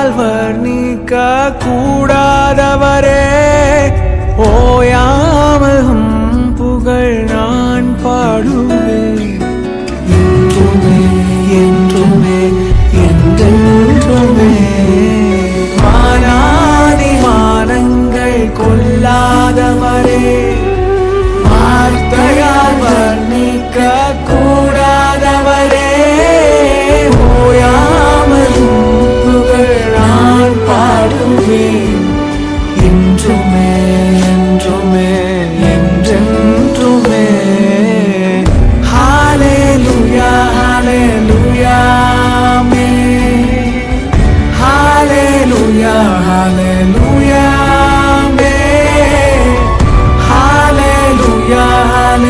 வார்த்தையால் வர்ணிக்க கூடாதவரே ஓயாமல் புகழ் நான் பாடும்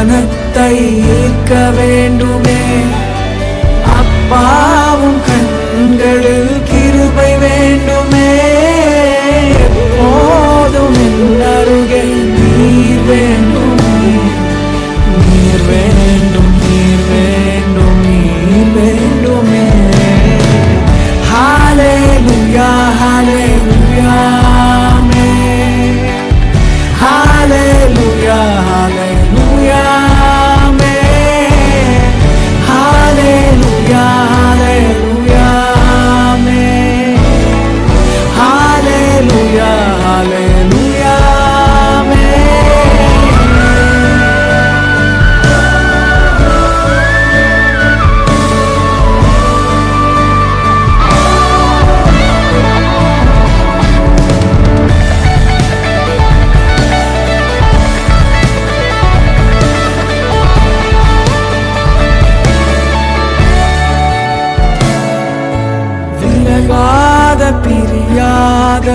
கவனத்தை ஈர்க்க வேண்டுமே. அப்பா